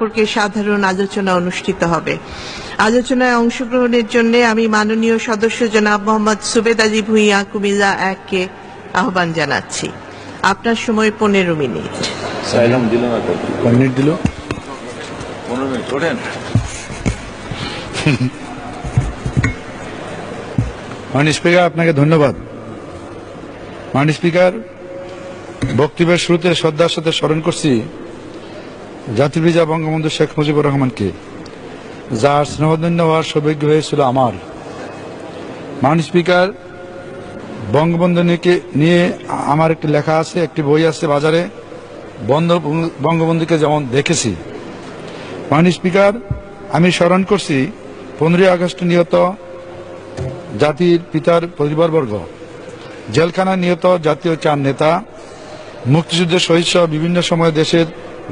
সম্পর্কে সাধারণ আলোচনা অনুষ্ঠিত হবে। আলোচনায় অংশগ্রহণের জন্য আমি মাননীয় সদস্য জনাব মোহাম্মদ সুবেদ আলী ভুইয়া কুমিল্লা এককে আহ্বান জানাচ্ছি। আপনার সময় পনেরো মিনিট। মিনিট দিল? মাননীয় স্পিকার আপনাকে ধন্যবাদ। মাননীয় স্পিকার বক্তব্যের শুরুতে শ্রদ্ধার সাথে স্মরণ করছি জাতির পিতা বঙ্গবন্ধু শেখ মুজিবুর রহমানকে যার স্নেহধন্য হওয়ার সৌভাগ্য হয়েছিল আমার। মাননীয় স্পিকার বঙ্গবন্ধুকে নিয়ে আমার একটি লেখা আছে, একটি বই আছে বাজারে। বন্ধ বঙ্গবন্ধুকে যেমন দেখেছি। মাননীয় স্পিকার, আমি স্মরণ করছি, পনেরোই আগস্ট নিহত জাতির পিতার পরিবারবর্গ। জেলখানা নিহত জাতীয় চার নেতা, মুক্তিযুদ্ধের শহীদ সহ বিভিন্ন সময় দেশের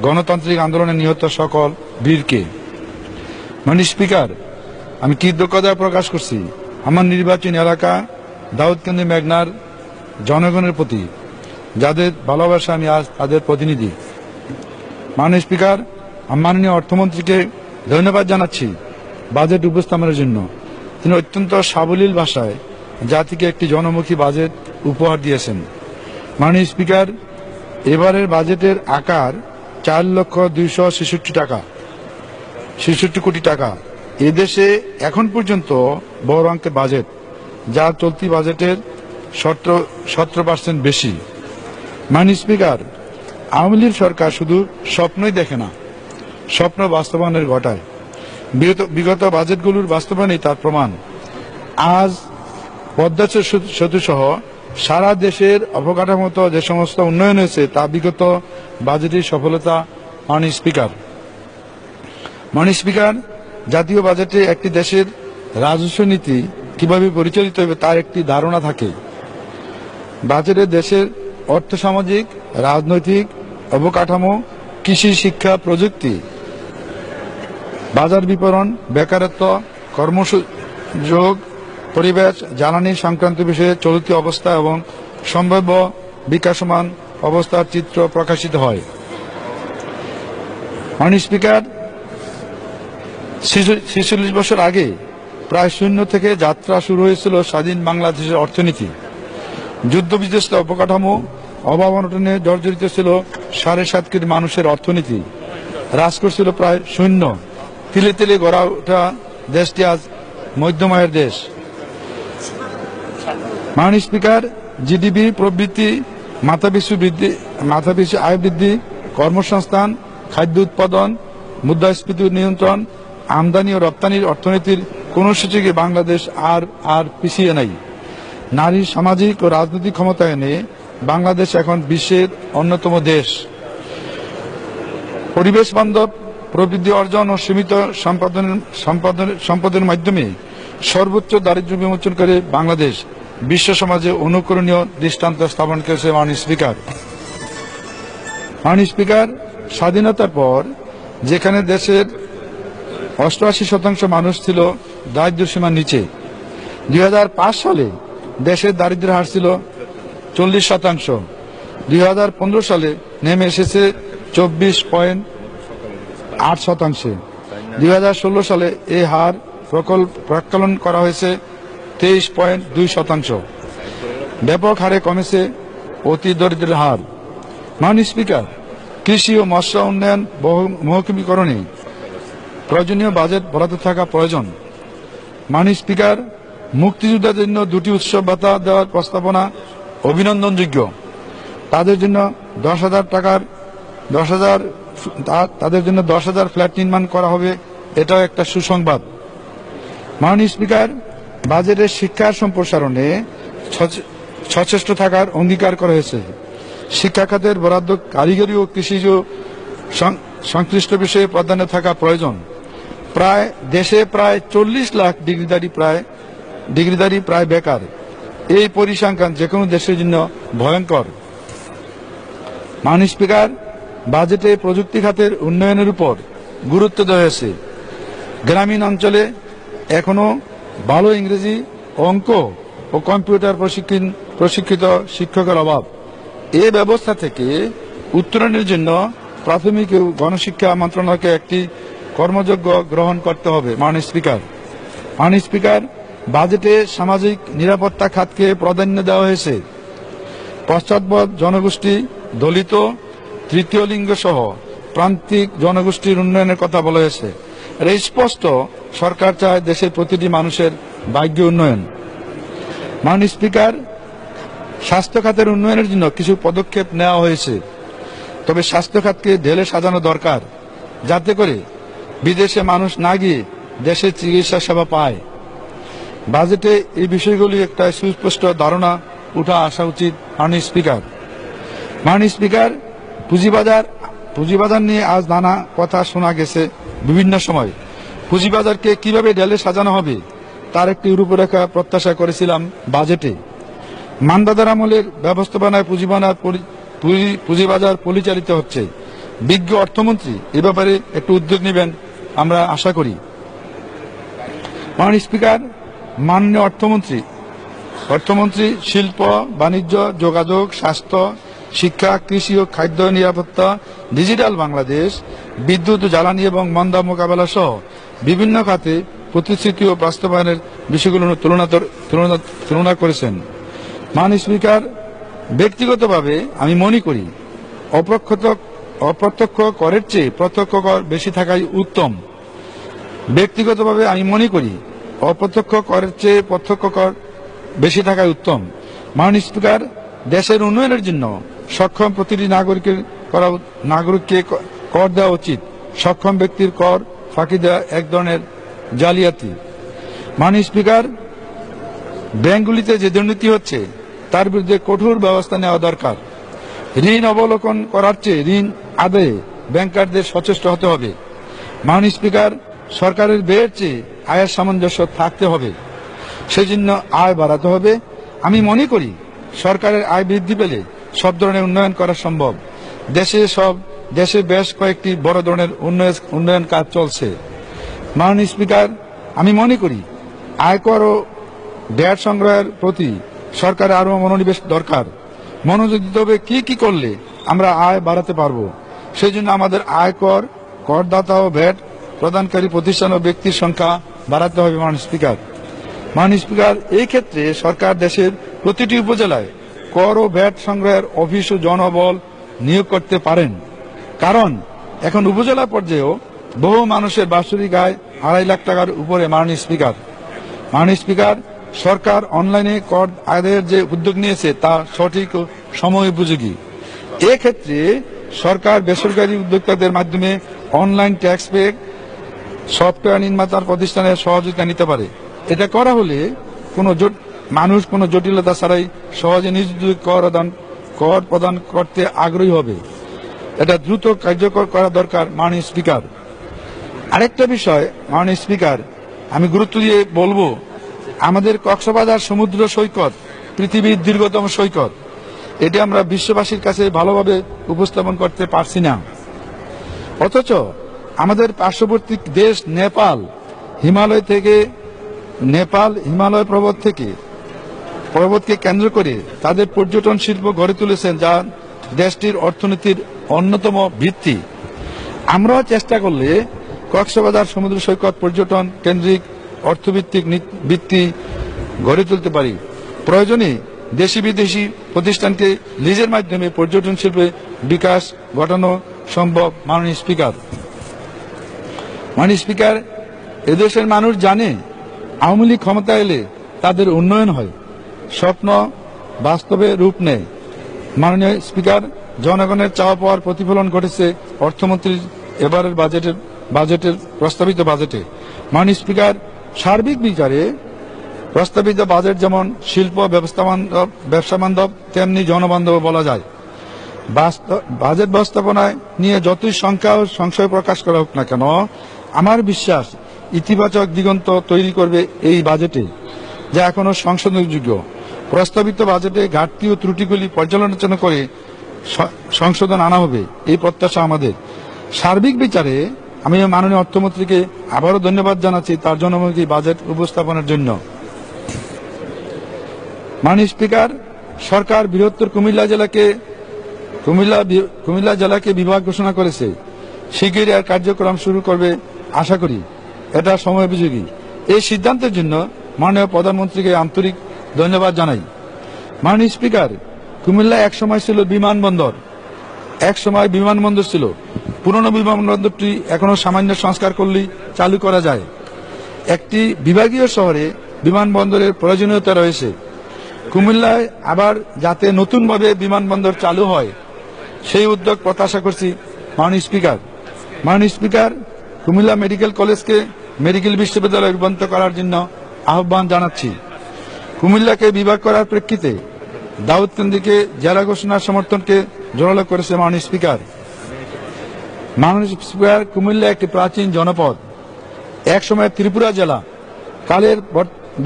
গণতান্ত্রিক আন্দোলনে নিহত সকল বীরকে। মানে স্পিকার, আমি কৃতজ্ঞতা প্রকাশ করছি আমার নির্বাচনী এলাকা দাউদকান্দি মেঘনার জনগণের প্রতি, যাদের ভালোবাসা আমি আজ তাদের প্রতিনিধি। মাননীয় স্পিকার মাননীয় অর্থমন্ত্রীকে ধন্যবাদ জানাচ্ছি বাজেট উপস্থাপনের জন্য। তিনি অত্যন্ত সাবলীল ভাষায় জাতিকে একটি জনমুখী বাজেট উপহার দিয়েছেন। মাননীয় স্পিকার, এবারের বাজেটের আকার চার লক্ষ দুইশো ছেষট্টি টাকা, ছেষট্টি কোটি টাকা। এদেশে এখন পর্যন্ত বড় অঙ্কের বাজেট, যা চলতি বাজেটের সতেরো সতেরো পার্সেন্ট বেশি। মাননীয় স্পিকার, আওয়ামী লীগ সরকার শুধু স্বপ্নই দেখে না, স্বপ্ন বাস্তবায়নের ঘটায়। বিগত বাজেটগুলোর বাস্তবায়নই তার প্রমাণ। আজ পদ্মা সেতু- সেতু সহ সারা দেশের অবকাঠামোগত যে সমস্ত উন্নয়ন হয়েছে, তা বিগত বাজেটের সফলতা মাননীয় স্পিকার। মাননীয় স্পিকার, জাতীয় বাজেটে একটি দেশের রাজস্ব নীতি কীভাবে পরিচালিত হবে তার একটি ধারণা থাকে। বাজেটে দেশের অর্থসামাজিক রাজনৈতিক অবকাঠামো, কৃষি শিক্ষা প্রযুক্তি, বাজার বিপণন, বেকারত্ব কর্মসুযোগ পরিবেশ, জ্বালানি সংক্রান্ত বিষয়ে চলতি অবস্থা এবং সম্ভাব্য বিকাশমান অবস্থার চিত্র প্রকাশিত হয়। স্পিকার, ছেচল্লিশ বছর আগে প্রায় শূন্য থেকে যাত্রা শুরু হয়েছিল স্বাধীন বাংলাদেশের অর্থনীতি। যুদ্ধ বিধ্বস্ত অবকাঠামো অভাব অনটনে জর্জরিত ছিল সাড়ে সাত কোটি মানুষের অর্থনীতি। হ্রাস করছিল প্রায় শূন্য। তিলে তিলে গড়া ওঠা দেশটি আজ মধ্যমায়ের দেশ। মাননীয় স্পিকার, জিডিপি প্রবৃদ্ধি মাথাপিছু বৃদ্ধি, মাথাপিছু আয় বৃদ্ধি, কর্মসংস্থান, খাদ্য উৎপাদন, মুদ্রাস্ফীতি নিয়ন্ত্রণ, আমদানি ও রপ্তানির অর্থনীতির কোন সূচকে বাংলাদেশ আর আর পিছিয়ে নাই। নারী সামাজিক ও রাজনৈতিক ক্ষমতায়নে বাংলাদেশ এখন বিশ্বের অন্যতম দেশ। পরিবেশ বান্ধব, প্রবৃদ্ধি অর্জন ও সীমিত সম্পাদন সম্পাদন, সম্পদের মাধ্যমে সর্বোচ্চ দারিদ্র্য বিমোচন করে বাংলাদেশ। বিশ্ব সমাজে অনুকরণীয় দৃষ্টান্ত স্থাপন করেছে মাননীয় স্পিকার। মাননীয় স্পিকার, স্বাধীনতার পর যেখানে দেশের অষ্টআশি শতাংশ মানুষ ছিল দারিদ্র্য সীমার নিচে দু হাজার পাঁচ সালে দেশের দারিদ্র্য হার ছিল চল্লিশ শতাংশ, দুই হাজার পনেরো সালে নেমে এসেছে চব্বিশ পয়েন্ট আট শতাংশে, দুই হাজার ষোলো সালে এই হার প্রকল্প প্রাক্কলন করা হয়েছে তেইশ পয়েন্ট দুই শতাংশ। ব্যাপক হারে কমেছে অতি দরিদ্রের হার। মাননীয় স্পিকার, কৃষি ও মৎস্য উন্নয়ন মহকুমীকরণে প্রয়োজনীয় বাজেট বরাদ্দ থাকা প্রয়োজন। মাননীয় স্পিকার, মুক্তিযোদ্ধাদের জন্য দুটি উৎসব ভাতা দেওয়ার প্রস্তাবনা অভিনন্দনযোগ্য। তাদের জন্য দশ হাজার টাকার, দশ হাজার তাদের জন্য দশ হাজার ফ্ল্যাট নির্মাণ করা হবে, এটাও একটা সুসংবাদ। মাননীয় স্পিকার বাজেটের শিক্ষার সম্প্রসারণে সচে- সচেষ্ট থাকার অঙ্গীকার করা হয়েছে। শিক্ষা খাতের বরাদ্দ কারিগরি ও কৃষিজ সংশ্লিষ্ট বিষয়ে প্রাধান্য থাকা প্রয়োজন। প্রায়, দেশে প্রায় চল্লিশ লাখ ডিগ্রিধারী প্রায় ডিগ্রিধারী প্রায় বেকার। এই পরিসংখ্যান যে কোনো দেশের জন্য ভয়ঙ্কর। মাননীয় স্পিকার, বাজেটে প্রযুক্তি খাতের উন্নয়নের উপর গুরুত্ব দেওয়া হয়েছে। গ্রামীণ অঞ্চলে এখনও ভালো ইংরেজি, অঙ্ক ও কম্পিউটার প্রশিক্ষণ প্রশিক্ষিত শিক্ষকের অভাব। এ ব্যবস্থা থেকে উত্তরণের জন্য প্রাথমিক গণশিক্ষা মন্ত্রণালয়কে একটি কর্মযোগ্য গ্রহণ করতে হবে, মাননীয় স্পিকার। মাননীয় স্পিকার, বাজেটে সামাজিক নিরাপত্তা খাতকে প্রাধান্য দেওয়া হয়েছে। পশ্চাৎপদ জনগোষ্ঠী, দলিত, তৃতীয় লিঙ্গ সহ প্রান্তিক জনগোষ্ঠীর উন্নয়নের কথা বলা হয়েছে। এটা স্পষ্ট সরকার চায় দেশের প্রতিটি মানুষের ভাগ্য উন্নয়ন। মাননীয় স্পিকার, স্বাস্থ্য খাতের উন্নয়নের জন্য কিছু পদক্ষেপ নেওয়া হয়েছে। তবে স্বাস্থ্য খাতকে ঢেলে সাজানো দরকার, যাতে করে বিদেশে মানুষ না গিয়ে দেশে চিকিৎসা সেবা পায়। বাজেটে এই বিষয়গুলি একটা সুস্পষ্ট ধারণা উঠা আসা উচিত মাননীয় স্পিকার। মাননীয় স্পিকার, পুঁজিবাজার পুঁজিবাজার নিয়ে আজ নানা কথা শোনা গেছে। বিভিন্ন সময়। পুঁজিবাজারকে কীভাবে ঢেলে সাজানো হবে, তার একটি রূপরেখা প্রত্যাশা করেছিলাম বাজেটে। মানদাদার আমলের ব্যবস্থাপনায় পুঁজিবাজার পরি- পুঁজি- পুঁজিবাজার পরিচালিত হচ্ছে। বিজ্ঞ অর্থমন্ত্রী এ ব্যাপারে একটু উদ্যোগ নেবেন আমরা আশা করি। মাননীয় স্পিকার, মাননীয় অর্থমন্ত্রী অর্থমন্ত্রী শিল্প, বাণিজ্য, যোগাযোগ, স্বাস্থ্য শিক্ষা, কৃষি ও খাদ্য নিরাপত্তা, ডিজিটাল বাংলাদেশ, বিদ্যুৎ, জ্বালানি এবং মন্দা মোকাবেলা সহ বিভিন্ন খাতে প্রতিশ্রুতি ও বাস্তবায়নের বিষয়গুলো তুলনা তুলনা করেছেন। মান স্পিকার, ব্যক্তিগতভাবে আমি মনে করি অপ্রত্যক্ষ অপ্রত্যক্ষ করের চেয়ে প্রত্যক্ষ কর বেশি থাকাই উত্তম। ব্যক্তিগতভাবে আমি মনে করি, অপ্রত্যক্ষ করের চেয়ে প্রত্যক্ষ কর বেশি থাকাই উত্তম। মাননীয় স্পিকার, দেশের উন্নয়নের জন্য সক্ষম প্রতিটি নাগরিকের করা নাগরিককে কর দেওয়া উচিত। সক্ষম ব্যক্তির কর ফাঁকি দেওয়া এক ধরনের জালিয়াতি। মাননীয় স্পিকার ব্যাংকগুলিতে যে দুর্নীতি হচ্ছে, তার বিরুদ্ধে কঠোর ব্যবস্থা নেওয়া দরকার। ঋণ অবলোকন করার চেয়ে ঋণ আদায়ে ব্যাংকারদের সচেষ্ট হতে হবে। মাননীয় স্পিকার, সরকারের ব্যয়ের চেয়ে আয়ের সামঞ্জস্য থাকতে হবে। সেজন্য আয় বাড়াতে হবে। আমি মনে করি, সরকারের আয় বৃদ্ধি পেলে সব ধরনের উন্নয়ন করা সম্ভব। দেশে সব, দেশে বেশ কয়েকটি বড় ধরনের উন্নয়ন উন্নয়ন কাজ চলছে। মাননীয় স্পিকার, আমি মনে করি আয়কর ও ব্যয় সংগ্রহের প্রতি সরকারের আরও মনোনিবেশ দরকার। মনোযোগ দিতে হবে কি কি করলে আমরা আয় বাড়াতে পারব। সেই জন্য আমাদের আয়কর, করদাতা ও ভ্যাট প্রদানকারী প্রতিষ্ঠান ও ব্যক্তির সংখ্যা বাড়াতে হবে মাননীয় স্পিকার। মাননীয় স্পিকার, এই ক্ষেত্রে সরকার দেশের প্রতিটি উপজেলায় কর ও ভ্যাট সংগ্রহের অফিস ও জনবল নিয়োগ করতে পারেন। কারণ এখন উপজেলা পর্যায়েও বহু মানুষের বাৎসরিক আয় আড়াই লাখ টাকার উপরে, মাননীয় স্পিকার। মাননীয় স্পিকার, সরকার অনলাইনে কর আদায়ের যে উদ্যোগ নিয়েছে তা সঠিক ও সময় উপযোগী। এক্ষেত্রে সরকার বেসরকারি উদ্যোক্তাদের মাধ্যমে অনলাইন ট্যাক্স পে সফটওয়্যার নির্মাতার প্রতিষ্ঠানের সহযোগিতা নিতে পারে। এটা করা হলে কোনো জট- মানুষ কোনো জটিলতা ছাড়াই সহজে নিজ কর কর প্রদান করতে আগ্রহী হবে। এটা দ্রুত কার্যকর করা দরকার মাননীয় স্পিকার। আরেকটা বিষয়, মাননীয় স্পিকার, আমি গুরুত্ব দিয়ে বলব, আমাদের কক্সবাজার সমুদ্র সৈকত, পৃথিবীর দীর্ঘতম সৈকত, এটি আমরা বিশ্ববাসীর কাছে ভালোভাবে উপস্থাপন করতে পারছি না। অথচ আমাদের পার্শ্ববর্তী দেশ নেপাল, হিমালয় থেকে, নেপাল হিমালয় পর্বত থেকে পর্বতকে কেন্দ্র করে তাদের পর্যটন শিল্প গড়ে তুলেছেন যা দেশটির অর্থনীতির অন্যতম ভিত্তি। আমরাও চেষ্টা করলে কক্সবাজার সমুদ্র সৈকত পর্যটন কেন্দ্রিক অর্থভিত্তিক ভিত্তি গড়ে তুলতে পারি। প্রয়োজনে দেশি বিদেশি প্রতিষ্ঠানকে লিজের মাধ্যমে পর্যটন শিল্পে বিকাশ ঘটানো সম্ভব, মাননীয় স্পিকার। মাননীয় স্পিকার, এদেশের মানুষ জানে আওয়ামী ক্ষমতা এলে তাদের উন্নয়ন হয়। স্বপ্ন বাস্তবে রূপ নেয়। মাননীয় স্পিকার, জনগণের চাওয়া পাওয়ার প্রতিফলন ঘটেছে অর্থমন্ত্রীর এবারের বাজেটের বাজেটের প্রস্তাবিত বাজেটে। মাননীয় স্পিকার, সার্বিক বিচারে প্রস্তাবিত বাজেট যেমন শিল্প ব্যবস্থা বান্ধব ব্যবসা বান্ধব তেমনি জনবান্ধব বলা যায়। বাজেট ব্যবস্থাপনায় নিয়ে যতই সংখ্যা ও সংশয় প্রকাশ করা হোক না কেন, আমার বিশ্বাস ইতিবাচক দিগন্ত তৈরি করবে এই বাজেটে, যা এখনও সংশোধনযোগ্য। প্রস্তাবিত বাজেটে ঘাটতি ও ত্রুটিগুলি পর্যালোচনা করে সংশোধন আনা হবে, এই প্রত্যাশা আমাদের। সার্বিক বিচারে আমি মাননীয় অর্থমন্ত্রীকে আবারও ধন্যবাদ জানাচ্ছি তার জনমুখী বাজেট উপস্থাপনের জন্য। মাননীয় স্পিকার, সরকার বৃহত্তর কুমিল্লা জেলাকে কুমিল্লা কুমিল্লা জেলাকে বিভাগ ঘোষণা করেছে। শিগগিরই আর কার্যক্রম শুরু করবে, আশা করি। এটা সময় উপযোগী এই সিদ্ধান্তের জন্য মাননীয় প্রধানমন্ত্রীকে আন্তরিক ধন্যবাদ জানাই। মাননীয় স্পিকার, কুমিল্লা এক সময় ছিল বিমানবন্দর, এক সময় বিমানবন্দর ছিল। পুরনো বিমানবন্দরটি এখনও সামান্য সংস্কার করলেই চালু করা যায়। একটি বিভাগীয় শহরে বিমানবন্দরের প্রয়োজনীয়তা রয়েছে। কুমিল্লায় আবার যাতে নতুনভাবে বিমানবন্দর চালু হয়, সেই উদ্যোগ প্রত্যাশা করছি মাননীয় স্পিকার। মাননীয় স্পিকার, কুমিল্লা মেডিকেল কলেজকে মেডিকেল বিশ্ববিদ্যালয়ে রূপান্তর করার জন্য আহ্বান জানাচ্ছি। কুমিল্লাকে বিভাগ করার প্রেক্ষিতে দাউদকান্দিকে জেলা ঘোষণার সমর্থনকে জোরালো করেছে মাননীয় স্পিকার। মাননীয় স্পিকার, কুমিল্লা একটি প্রাচীন জনপদ। একসময় ত্রিপুরা জেলা, কালের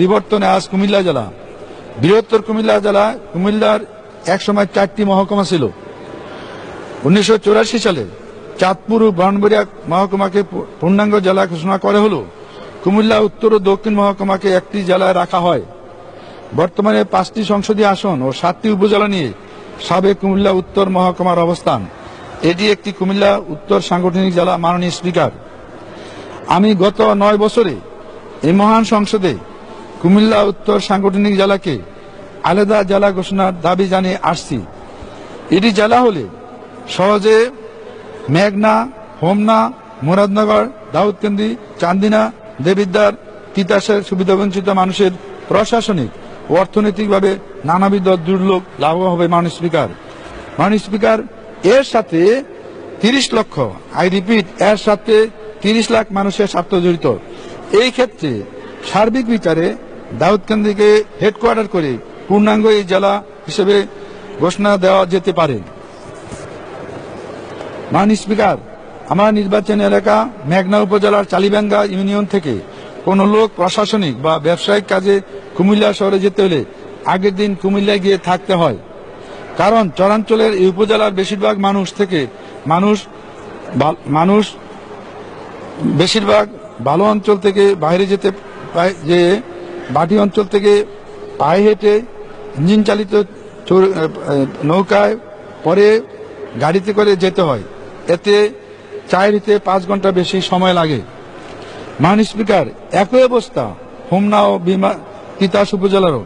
বিবর্তনে আজ কুমিল্লা জেলা। বৃহত্তর কুমিল্লা জেলা, কুমিল্লার এক একসময় চারটি মহকুমা ছিল। উনিশশো চুরাশি সালে চাঁদপুর ও ব্রাহ্মণবাড়িয়া মহকুমাকে পূর্ণাঙ্গ জেলা ঘোষণা করা হলো। কুমিল্লা উত্তর ও দক্ষিণ মহকুমাকে একটি জেলায় রাখা হয়। বর্তমানে পাঁচটি সংসদীয় আসন ও সাতটি উপজেলা নিয়ে সাবেক কুমিল্লা উত্তর মহকুমার অবস্থান। এটি একটি কুমিল্লা উত্তর সাংগঠনিক জেলা মাননীয় স্পিকার। আমি গত নয় বছরে এই মহান সংসদে কুমিল্লা উত্তর সাংগঠনিক জেলাকে আলাদা জেলা ঘোষণার দাবি জানিয়ে আসছি। এটি জেলা হলে সহজে মেঘনা, হোমনা, মুরাদনগর, দাউদকান্দি, চান্দিনা, দেবিদ্বার, তিতাসের সুবিধাবঞ্চিত মানুষের প্রশাসনিক অর্থনৈতিকভাবে নানাবিধ দুর্লভ লাভ হবে মাননীয় স্পিকার। মাননীয় স্পিকার, এর সাথে তিরিশ লক্ষ, আই রিপিট, এর সাথে তিরিশ লাখ মানুষের স্বার্থ জড়িত। এই ক্ষেত্রে সার্বিক বিচারে দাউদকান্দিকে হেডকোয়ার্টার করে পূর্ণাঙ্গ এই জেলা হিসেবে ঘোষণা দেওয়া যেতে পারে। মাননীয় স্পিকার, আমার নির্বাচন এলাকা মেঘনা উপজেলার চালিবাঙ্গা ইউনিয়ন থেকে কোন লোক প্রশাসনিক বা ব্যবসায়িক কাজে কুমিল্লা শহরে যেতে হলে আগের দিন কুমিল্লায় গিয়ে থাকতে হয়। কারণ চরাঞ্চলের এই উপজেলার বেশিরভাগ মানুষ থেকে মানুষ মানুষ বেশিরভাগ ভালো অঞ্চল থেকে বাইরে যেতে যে বাটি অঞ্চল থেকে পায়ে হেঁটে ইঞ্জিন চালিত নৌকায় পরে গাড়িতে করে যেতে হয়। এতে চারিতে পাঁচ ঘণ্টা বেশি সময় লাগে। মাননীয় স্পিকার, একই অবস্থা। হোমনা ও বিমা তিতাস উপজেলারও।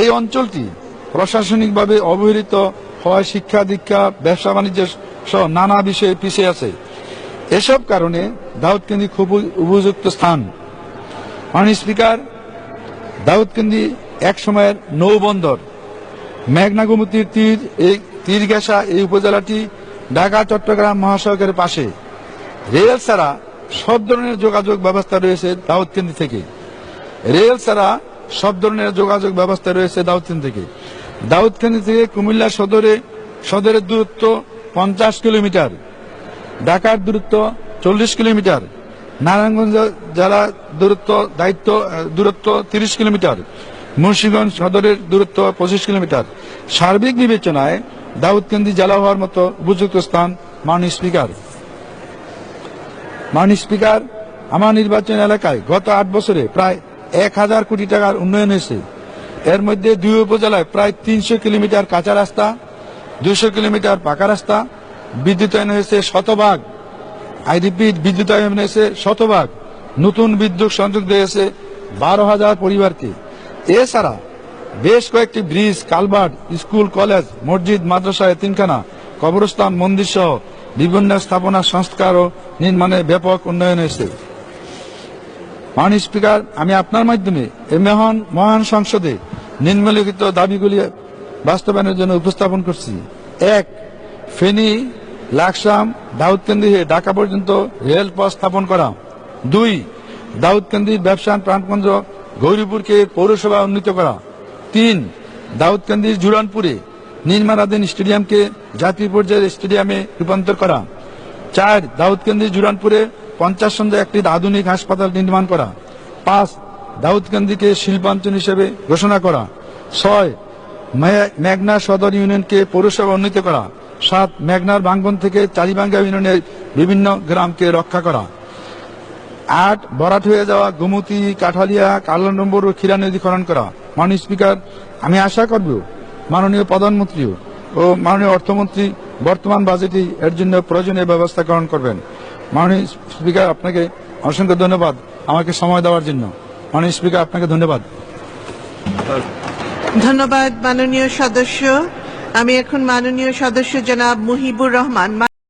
এই অঞ্চলটি প্রশাসনিকভাবে অবহেলিত হওয়ায় শিক্ষা দীক্ষা, ব্যবসা বাণিজ্য সহ নানা বিষয়ে পিছিয়ে আছে। এসব কারণে দাউদকেন্দি খুব উপযুক্ত স্থান। মাননীয় স্পিকার, দাউদকেন্দি এক সময়ের নৌবন্দর। মেঘনা গোমতীর তীর, এই তীর এই উপজেলাটি ঢাকা, চট্টগ্রাম মহাসড়কের পাশে। রেল ছাড়া সব ধরনের যোগাযোগ ব্যবস্থা রয়েছে দাউদকেন্দি থেকে। রেল ছাড়া সব ধরনের যোগাযোগ ব্যবস্থা রয়েছে দাউদকান্দি থেকে। দাউদকান্দি থেকে কুমিল্লা সদরে, সদরের দূরত্ব পঞ্চাশ কিলোমিটার, ঢাকার দূরত্ব চল্লিশ কিলোমিটার, নারায়ণগঞ্জ জেলার দূরত্ব দায়িত্ব দূরত্ব তিরিশ কিলোমিটার, মুন্সিগঞ্জ সদরের দূরত্ব পঁচিশ কিলোমিটার। সার্বিক বিবেচনায় দাউদকান্দি জেলা হওয়ার মতো উপযুক্ত স্থান মাননীয় স্পিকার। মাননীয় স্পিকার, আমার নির্বাচন এলাকায় গত আট বছরে প্রায় এক হাজার কোটি টাকার উন্নয়ন হয়েছে। এর মধ্যে দুই উপজেলায় প্রায় তিনশো কিলোমিটার কাঁচা রাস্তা দুশো কিলোমিটার পাকা রাস্তা, বিদ্যুতায়ন হয়েছে শতভাগ। আই রিপিট বিদ্যুতায়ন হয়েছে শতভাগ। নতুন বিদ্যুৎ সংযোগ দিয়েছে বারো হাজার পরিবারকে। এছাড়া বেশ কয়েকটি ব্রিজ কালভার্ট স্কুল, কলেজ, মসজিদ, মাদ্রাসা, এতিমখানা, কবরস্থান, মন্দির সহ বিভিন্ন স্থাপনা, সংস্কার ও নির্মাণে ব্যাপক উন্নয়ন হয়েছে। মাননীয় স্পিকার, আমি আপনার মাধ্যমে এই মহান মহান সংসদে নিম্নলিখিত দাবিগুলি বাস্তবায়নের জন্য উপস্থাপন করছি। এক, ফেনী, লাকসাম দাউদকান্দি হয়ে ঢাকা পর্যন্ত রেল পথ স্থাপন করা। দুই, দাউদকান্দির ব্যবসা প্রাণকেন্দ্র গৌরীপুরকে পৌরসভা উন্নীত করা। তিন, দাউদকান্দির জুরানপুরে নির্মাণাধীন স্টেডিয়ামকে জাতীয় পর্যায়ের স্টেডিয়ামে রূপান্তর করা। চার দাউদকান্দি জুরানপুরে পঞ্চাশ সন্ধ্যা একটি আধুনিক হাসপাতাল নির্মাণ করা। পাঁচ, দাউদকান্দিকে শিল্পাঞ্চল হিসেবে ঘোষণা করা। ছয় মেঘনা সদর ইউনিয়নকে পৌরসভা উন্নীত করা। সাত, মেঘনার ভাঙ্গন থেকে চারিবাঙ্গা ইউনিয়নের বিভিন্ন গ্রামকে রক্ষা করা। আট বরাট হয়ে যাওয়া গোমতী, কাঠালিয়া কালা নম্বর ও ক্ষীরা নদী খনন করা। মাননীয় স্পিকার, আমি আশা করব মাননীয় প্রধানমন্ত্রী ও মাননীয় অর্থমন্ত্রী বর্তমান বাজেটে এর জন্য প্রয়োজনীয় ব্যবস্থা গ্রহণ করবেন। মাননীয় স্পিকার, আপনাকে অসংখ্য ধন্যবাদ আমাকে সময় দেওয়ার জন্য। মাননীয় স্পিকার, আপনাকে ধন্যবাদ। ধন্যবাদ, মাননীয় সদস্য। আমি এখন মাননীয় সদস্য জনাব মুহিবুর রহমান।